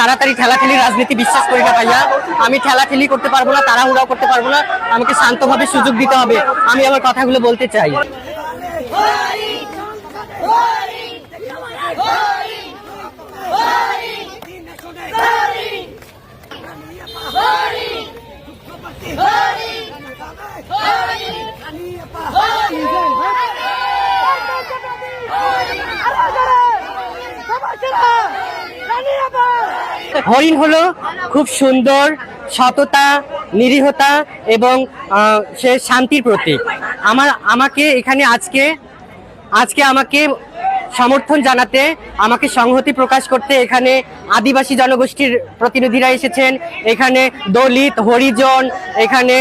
তাড়াতাড়ি ঠেলাঠেলি রাজনীতি বিশ্বাস করি না ভাইয়া। আমি ঠেলাঠেলি করতে পারব না, তাড়াহুড়াও করতে পারব না। আমাকে শান্তভাবে সুযোগ দিতে হবে। আমি আমার কথাগুলো বলতে চাই। হরিণ হলো খুব সুন্দর, সততা, নিরীহতা এবং সে শান্তির প্রতীক। আমার, আমাকে এখানে আজকে আজকে আমাকে সমর্থন জানাতে, আমাকে সংহতি প্রকাশ করতে এখানে আদিবাসী জনগোষ্ঠীর প্রতিনিধিরা এসেছেন। এখানে দলিত, হরিজন, এখানে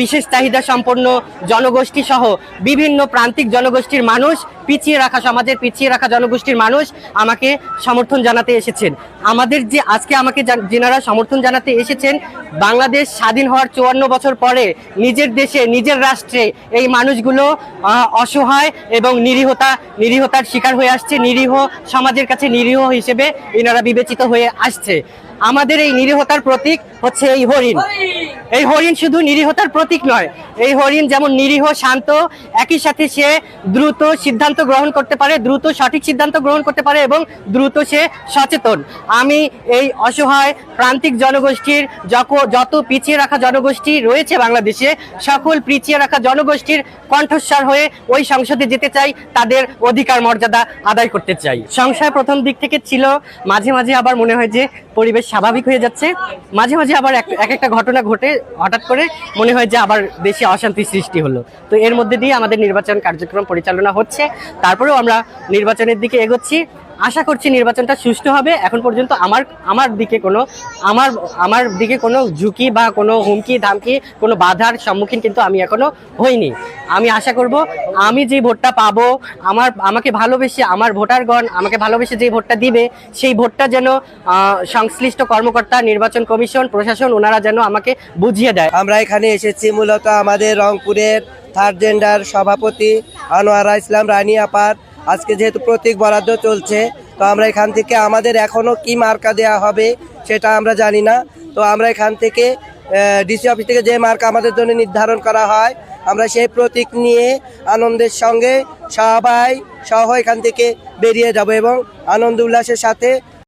বিশেষ চাহিদা সম্পন্ন জনগোষ্ঠী সহ বিভিন্ন প্রান্তিক জনগোষ্ঠীর মানুষ পিছিয়ে রাখা, সমাজের পিছিয়ে রাখা জনগোষ্ঠীর মানুষ আমাকে সমর্থন জানাতে এসেছেন। আমাদের যে, আজকে আমাকে যেনারা সমর্থন জানাতে এসেছেন, বাংলাদেশ স্বাধীন হওয়ার চুয়ান্ন বছর পরে নিজের দেশে, নিজের রাষ্ট্রে এই মানুষগুলো অসহায় এবং নিরীহতা, নিরীহতার শিকার হয়ে আসছে। নিরীহ সমাজের কাছে নিরীহ হিসেবে এনারা বিবেচিত হয়ে আসছে। আমাদের এই নিরীহতার প্রতীক হচ্ছে এই হরিণ! এই হরিণ শুধু নিরীহতার প্রতীক নয়, এই হরিণ যেমন নিরীহ, শান্ত, একই সাথে সে দ্রুত সিদ্ধান্ত গ্রহণ করতে পারে, দ্রুত সঠিক সিদ্ধান্ত গ্রহণ করতে পারে এবং দ্রুত সে সচেতন। আমি এই অসহায় প্রান্তিক জনগোষ্ঠীর যত পিছিয়ে রাখা জনগোষ্ঠী রয়েছে বাংলাদেশে, সকল পিছিয়ে রাখা জনগোষ্ঠীর কণ্ঠস্বর হয়ে ওই সংসদে যেতে চাই, তাদের অধিকার মর্যাদা আদায় করতে চাই। সংশয় প্রথম দিক থেকে ছিল, মাঝে মাঝে আবার মনে হয় যে পরিবেশ স্বাভাবিক হয়ে যাচ্ছে। মাঝে মাঝে আবার এক একটা ঘটনা ঘটে। হঠাৎ করে মনে হয় যে আবার বেশি অশান্তি সৃষ্টি হলো। তো এর মধ্যে দিয়ে আমাদের নির্বাচন কার্যক্রম পরিচালনা হচ্ছে। তারপরেও আমরা নির্বাচনের দিকে এগোচ্ছি। আশা করছি নির্বাচনটা সুষ্ঠু হবে। এখন পর্যন্ত আমার আমার দিকে কোনো, আমার আমার দিকে কোনো ঝুঁকি বা কোনো হুমকি, ধামকি, কোনো বাধার সম্মুখীন কিন্তু আমি এখনও হইনি। আমি আশা করব আমি যে ভোটটা পাবো, আমার, আমাকে ভালোবেসে, আমার ভোটারগণ আমাকে ভালোবেসে যে ভোটটা দিবে, সেই ভোটটা যেন সংশ্লিষ্ট কর্মকর্তা, নির্বাচন কমিশন, প্রশাসন, ওনারা যেন আমাকে বুঝিয়ে দেয়। আমরা এখানে এসেছি মূলত আমাদের রংপুরের থার্ড জেন্ডার সভাপতি আনোয়ারা ইসলাম রানী আপার। আজকে যেহেতু প্রতীক বরাদ্দ চলছে, তো আমরা এখান থেকে আমাদের এখনও কি মার্কা দেওয়া হবে সেটা আমরা জানি না। তো আমরা এখান থেকে ডিসি অফিস থেকে যে মার্কা আমাদের জন্য নির্ধারণ করা হয় আমরা সেই প্রতীক নিয়ে আনন্দের সঙ্গে সবাই সহ এখান থেকে বেরিয়ে যাব এবং আনন্দ উল্লাসের সাথে